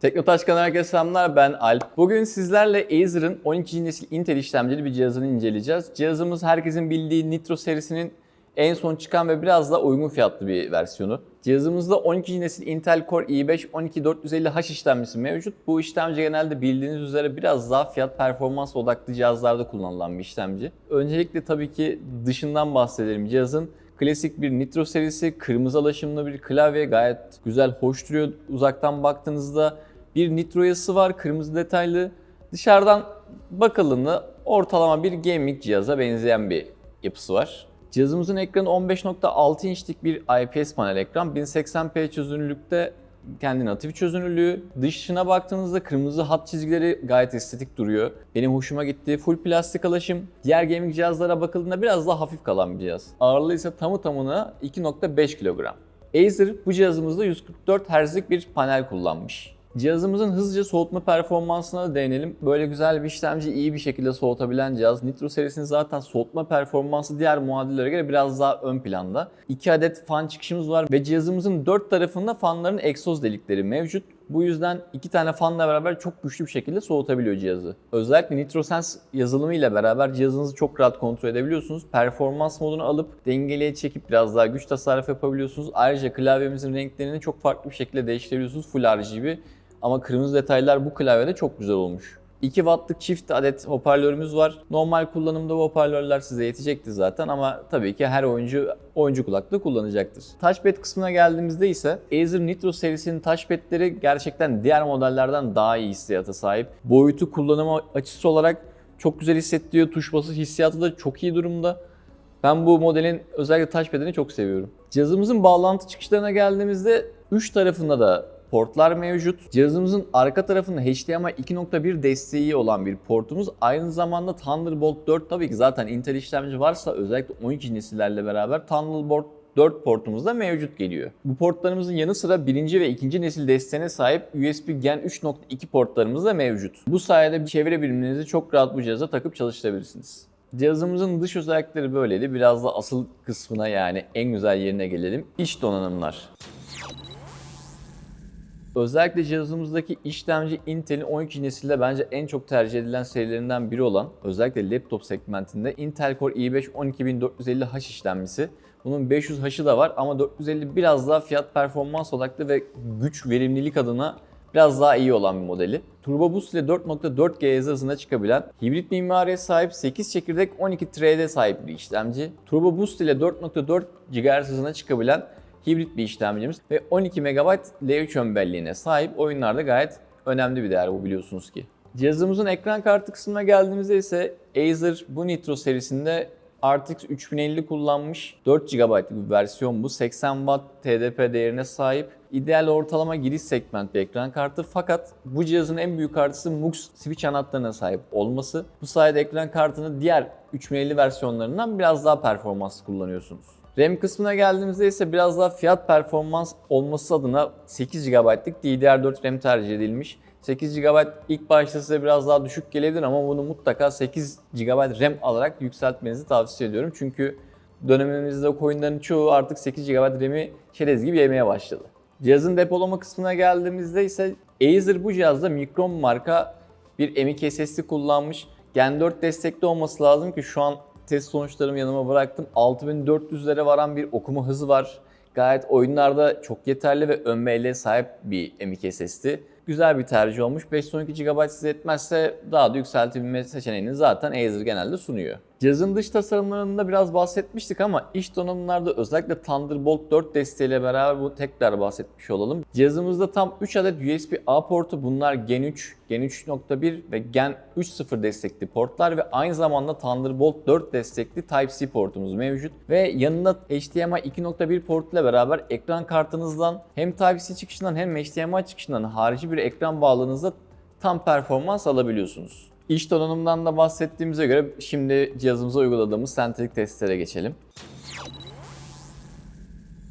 Teknotaş kanalına herkese selamlar ben Alp. Bugün sizlerle Acer'ın 12. nesil Intel işlemcili bir cihazını inceleyeceğiz. Cihazımız herkesin bildiği Nitro serisinin en son çıkan ve biraz da uygun fiyatlı bir versiyonu. Cihazımızda 12. nesil Intel Core i5 12450H işlemcisi mevcut. Bu işlemci genelde bildiğiniz üzere biraz daha fiyat performans odaklı cihazlarda kullanılan bir işlemci. Öncelikle tabii ki dışından bahsedelim. Cihazın Klasik bir Nitro serisi, kırmızı alaşımlı bir klavye gayet güzel, hoş duruyor. Uzaktan baktığınızda bir Nitro yazısı var, kırmızı detaylı. Dışarıdan bakıldığında ortalama bir gaming cihaza benzeyen bir yapısı var. Cihazımızın ekranı 15.6 inçlik bir IPS panel ekran. 1080p çözünürlükte kendi natif çözünürlüğü. Dışına baktığınızda kırmızı hat çizgileri gayet estetik duruyor. Benim hoşuma gitti. Full plastik alaşım. Diğer gaming cihazlara bakıldığında biraz daha hafif kalan bir cihaz. Ağırlığı ise tamı tamına 2.5 kilogram. Acer bu cihazımızda 144 Hz'lik bir panel kullanmış. Cihazımızın hızlıca soğutma performansına da değinelim. Böyle güzel bir işlemci iyi bir şekilde soğutabilen cihaz. Nitro serisinin zaten soğutma performansı diğer muadillere göre biraz daha ön planda. 2 adet fan çıkışımız var ve cihazımızın 4 tarafında fanların egzoz delikleri mevcut. Bu yüzden iki tane fanla beraber çok güçlü bir şekilde soğutabiliyor cihazı. Özellikle NitroSense yazılımı ile beraber cihazınızı çok rahat kontrol edebiliyorsunuz. Performans modunu alıp dengeliğe çekip biraz daha güç tasarruf yapabiliyorsunuz. Ayrıca klavyemizin renklerini çok farklı bir şekilde değiştirebiliyorsunuz. Full RGB. Ama kırmızı detaylar bu klavyede çok güzel olmuş. 2 wattlık çift adet hoparlörümüz var. Normal kullanımda bu hoparlörler size yetecektir zaten ama tabii ki her oyuncu oyuncu kulaklığı kullanacaktır. Touchpad kısmına geldiğimizde ise Acer Nitro serisinin touchpadleri gerçekten diğer modellerden daha iyi hissiyata sahip. Boyutu kullanımı açısı olarak çok güzel hissettiriyor. Tuş bası hissiyatı da çok iyi durumda. Ben bu modelin özellikle touchpad'ini çok seviyorum. Cihazımızın bağlantı çıkışlarına geldiğimizde 3 tarafında da portlar mevcut. Cihazımızın arka tarafında HDMI 2.1 desteği olan bir portumuz. Aynı zamanda Thunderbolt 4 tabii ki zaten Intel işlemci varsa özellikle 12 nesillerle beraber Thunderbolt 4 portumuz da mevcut geliyor. Bu portlarımızın yanı sıra birinci ve ikinci nesil desteğine sahip USB Gen 3.2 portlarımız da mevcut. Bu sayede bir çevre birimlerinizi çok rahat bu cihaza takıp çalıştırabilirsiniz. Cihazımızın dış özellikleri böyleydi. Biraz da asıl kısmına yani en güzel yerine gelelim. İç donanımlar. Özellikle cihazımızdaki işlemci Intel'in 12 nesilde bence en çok tercih edilen serilerinden biri olan özellikle laptop segmentinde Intel Core i5 12450H işlemcisi. Bunun 500H'ı da var ama 450 biraz daha fiyat performans odaklı ve güç verimlilik adına biraz daha iyi olan bir modeli. Turbo Boost ile 4.4 GHz hızına çıkabilen, hibrit mimariye sahip 8 çekirdek 12 thread'e sahip bir işlemci. Turbo Boost ile 4.4 GHz hızına çıkabilen hibrit bir işlemcimiz ve 12 MB L3 ön sahip oyunlarda gayet önemli bir değer bu biliyorsunuz ki. Cihazımızın ekran kartı kısmına geldiğimizde ise Acer bu Nitro serisinde RTX 3050 kullanmış 4 GB'lık bir versiyon bu. 80 Watt TDP değerine sahip. İdeal ortalama giriş segment bir ekran kartı fakat bu cihazın en büyük artısı MUX switch anahtarına sahip olması. Bu sayede ekran kartını diğer 3050 versiyonlarından biraz daha performanslı kullanıyorsunuz. RAM kısmına geldiğimizde ise biraz daha fiyat performans olması adına 8 GB'lık DDR4 RAM tercih edilmiş. 8 GB ilk başta size biraz daha düşük gelebilir ama bunu mutlaka 8 GB RAM alarak yükseltmenizi tavsiye ediyorum. Çünkü dönemimizde oyunların çoğu artık 8 GB RAM'i çerez gibi yemeye başladı. Cihazın depolama kısmına geldiğimizde ise Acer bu cihazda Micron marka bir M.2 SSD kullanmış. Gen 4 destekli olması lazım ki şu an test sonuçlarımı yanıma bıraktım. 6400'lere varan bir okuma hızı var. Gayet oyunlarda çok yeterli ve ön belleğe sahip bir M.2 SSD. Güzel bir tercih olmuş. 512 GB size etmezse daha da yükseltebilme seçeneğini zaten Acer genelde sunuyor. Cihazın dış tasarımlarında biraz bahsetmiştik ama iç donanımlarda özellikle Thunderbolt 4 desteğiyle beraber bu tekrar bahsetmiş olalım. Cihazımızda tam 3 adet USB-A portu bunlar Gen 3, Gen 3.1 ve Gen 3.0 destekli portlar ve aynı zamanda Thunderbolt 4 destekli Type-C portumuz mevcut. Ve yanında HDMI 2.1 port ile beraber ekran kartınızdan hem Type-C çıkışından hem HDMI çıkışından harici bir ekran bağlığınızda tam performans alabiliyorsunuz. İç donanımdan da bahsettiğimize göre şimdi cihazımıza uyguladığımız sentetik testlere geçelim.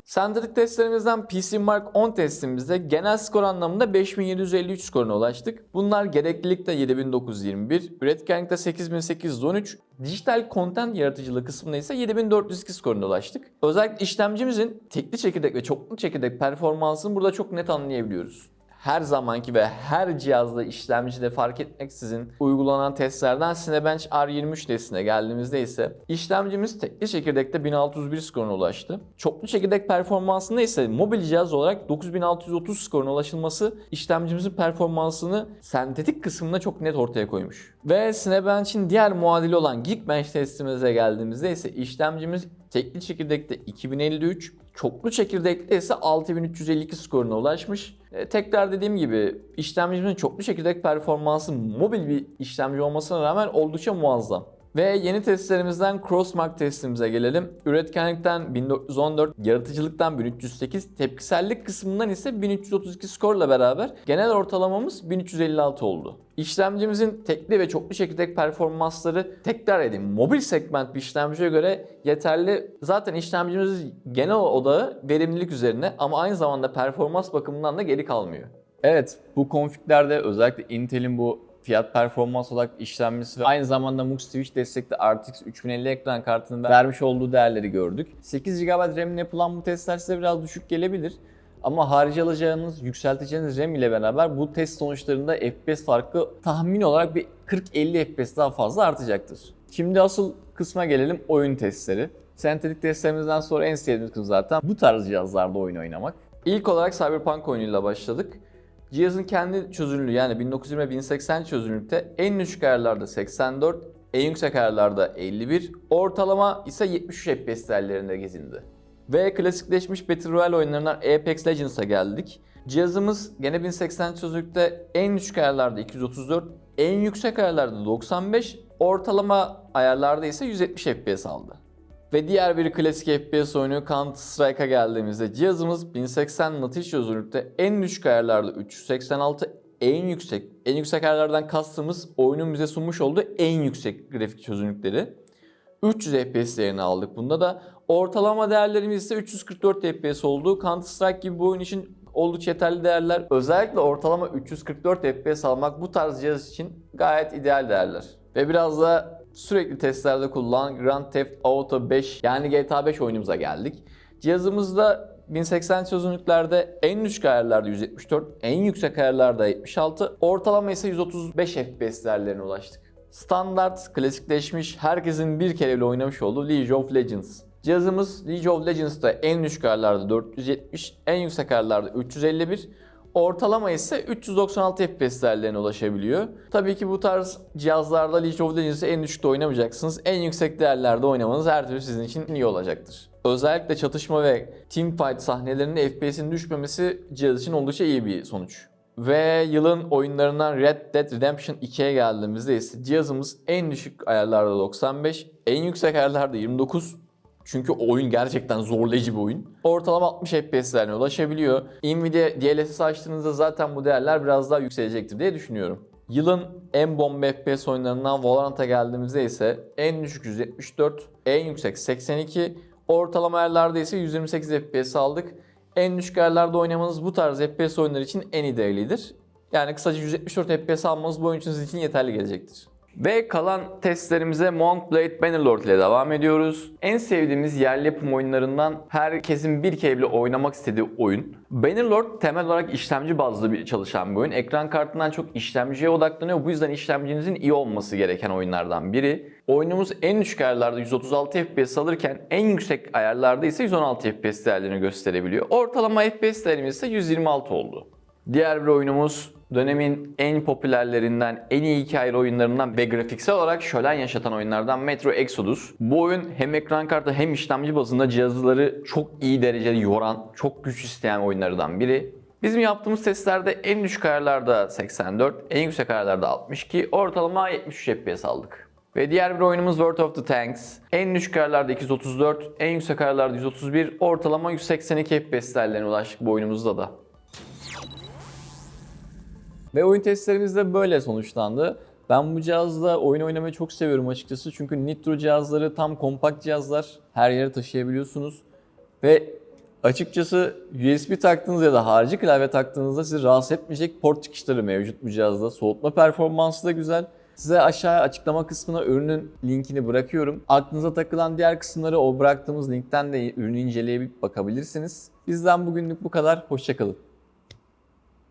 Sentetik testlerimizden PC Mark 10 testimizde genel skor anlamında 5753 skoruna ulaştık. Bunlar gereklilikte 7921, üretkenlikte 8813, dijital content yaratıcılığı kısmında ise 7402 skoruna ulaştık. Özellikle işlemcimizin tekli çekirdek ve çoklu çekirdek performansını burada çok net anlayabiliyoruz her zamanki ve her cihazda işlemcide fark etmeksizin uygulanan testlerden Cinebench R23 testine geldiğimizde ise işlemcimiz tekli çekirdekte 1601 skoruna ulaştı. Çoklu çekirdek performansında ise mobil cihaz olarak 9630 skoruna ulaşılması işlemcimizin performansını sentetik kısmında çok net ortaya koymuş. Ve Cinebench'in diğer muadili olan Geekbench testimize geldiğimizde ise işlemcimiz tekli çekirdekte 2053, çoklu çekirdekte ise 6352 skoruna ulaşmış. E, tekrar dediğim gibi işlemcimizin çoklu çekirdek performansı mobil bir işlemci olmasına rağmen oldukça muazzam. Ve yeni testlerimizden Crossmark testimize gelelim. Üretkenlikten 1414, yaratıcılıktan 1308, tepkisellik kısmından ise 1332 skorla beraber genel ortalamamız 1356 oldu. İşlemcimizin tekli ve çoklu çekirdek performansları tekrar edeyim. Mobil segment bir işlemciye göre yeterli. Zaten işlemcimiz genel odağı verimlilik üzerine ama aynı zamanda performans bakımından da geri kalmıyor. Evet bu konfiglerde özellikle Intel'in bu fiyat performans olarak işlenmesi ve aynı zamanda MUX Switch destekli RTX 3050 ekran kartının vermiş olduğu değerleri gördük. 8 GB RAM'le yapılan bu testler size biraz düşük gelebilir. Ama harici alacağınız, yükselteceğiniz RAM ile beraber bu test sonuçlarında FPS farkı tahmin olarak bir 40-50 FPS daha fazla artacaktır. Şimdi asıl kısma gelelim oyun testleri. Sentetik testlerimizden sonra en sevdiğimiz kısım zaten bu tarz cihazlarda oyun oynamak. İlk olarak Cyberpunk oyunuyla başladık. Cihazın kendi çözünürlüğü yani 1920-1080 çözünürlükte en düşük ayarlarda 84, en yüksek ayarlarda 51, ortalama ise 73 FPS değerlerinde gezindi. Ve klasikleşmiş Battle Royale oyunlarından Apex Legends'a geldik. Cihazımız gene 1080 çözünürlükte en düşük ayarlarda 234, en yüksek ayarlarda 95, ortalama ayarlarda ise 170 FPS aldı. Ve diğer bir klasik FPS oyunu Counter Strike'a geldiğimizde cihazımız 1080 natiş çözünürlükte en düşük ayarlarda 386, en yüksek en yüksek ayarlardan kastımız oyunun bize sunmuş olduğu en yüksek grafik çözünürlükleri. 300 FPS değerini aldık. Bunda da ortalama değerlerimiz ise 344 FPS oldu. Counter Strike gibi bir oyun için oldukça yeterli değerler. Özellikle ortalama 344 FPS almak bu tarz cihaz için gayet ideal değerler. Ve biraz da sürekli testlerde kullanılan Grand Theft Auto 5 yani GTA 5 oyunumuza geldik. Cihazımızda 1080 çözünürlüklerde en düşük ayarlarda 174, en yüksek ayarlarda 76, ortalama ise 135 FPS değerlerine ulaştık. Standart, klasikleşmiş, herkesin bir kere bile oynamış olduğu League of Legends. Cihazımız League of Legends'ta en düşük ayarlarda 470, en yüksek ayarlarda 351, Ortalama ise 396 FPS değerlerine ulaşabiliyor. Tabii ki bu tarz cihazlarda League of Legends'ı en düşükte oynamayacaksınız. En yüksek değerlerde oynamanız her türlü sizin için iyi olacaktır. Özellikle çatışma ve teamfight sahnelerinde FPS'in düşmemesi cihaz için oldukça iyi bir sonuç. Ve yılın oyunlarından Red Dead Redemption 2'ye geldiğimizde ise cihazımız en düşük ayarlarda 95, en yüksek ayarlarda 29, çünkü oyun gerçekten zorlayıcı bir oyun. Ortalama 60 FPS'lerine ulaşabiliyor. Nvidia DLSS açtığınızda zaten bu değerler biraz daha yükselecektir diye düşünüyorum. Yılın en bomba FPS oyunlarından Valorant'a geldiğimizde ise en düşük 174, en yüksek 82, ortalama ayarlarda ise 128 FPS aldık. En düşük ayarlarda oynamanız bu tarz FPS oyunları için en idealidir. Yani kısaca 174 FPS almanız bu oyun için sizin için yeterli gelecektir. Ve kalan testlerimize Monkblade Bannerlord ile devam ediyoruz. En sevdiğimiz yerli yapım oyunlarından herkesin bir kere bile oynamak istediği oyun. Bannerlord temel olarak işlemci bazlı bir çalışan bir oyun. Ekran kartından çok işlemciye odaklanıyor. Bu yüzden işlemcinizin iyi olması gereken oyunlardan biri. Oyunumuz en düşük ayarlarda 136 FPS alırken en yüksek ayarlarda ise 116 FPS değerlerini gösterebiliyor. Ortalama FPS değerimiz ise 126 oldu. Diğer bir oyunumuz dönemin en popülerlerinden, en iyi hikayeli oyunlarından ve grafiksel olarak şölen yaşatan oyunlardan Metro Exodus. Bu oyun hem ekran kartı hem işlemci bazında cihazları çok iyi derecede yoran, çok güç isteyen oyunlardan biri. Bizim yaptığımız testlerde en düşük ayarlarda 84, en yüksek ayarlarda 62, ortalama 73 FPS aldık. Ve diğer bir oyunumuz World of the Tanks. En düşük ayarlarda 234, en yüksek ayarlarda 131, ortalama 182 FPS değerlerine ulaştık bu oyunumuzda da. Ve oyun testlerimiz de böyle sonuçlandı. Ben bu cihazla oyun oynamayı çok seviyorum açıkçası. Çünkü Nitro cihazları tam kompakt cihazlar. Her yere taşıyabiliyorsunuz. Ve Açıkçası USB taktığınız ya da harici klavye taktığınızda sizi rahatsız etmeyecek port çıkışları mevcut bu cihazda. Soğutma performansı da güzel. Size aşağıya açıklama kısmına ürünün linkini bırakıyorum. Aklınıza takılan diğer kısımları o bıraktığımız linkten de ürünü inceleyip bakabilirsiniz. Bizden bugünlük bu kadar. Hoşçakalın.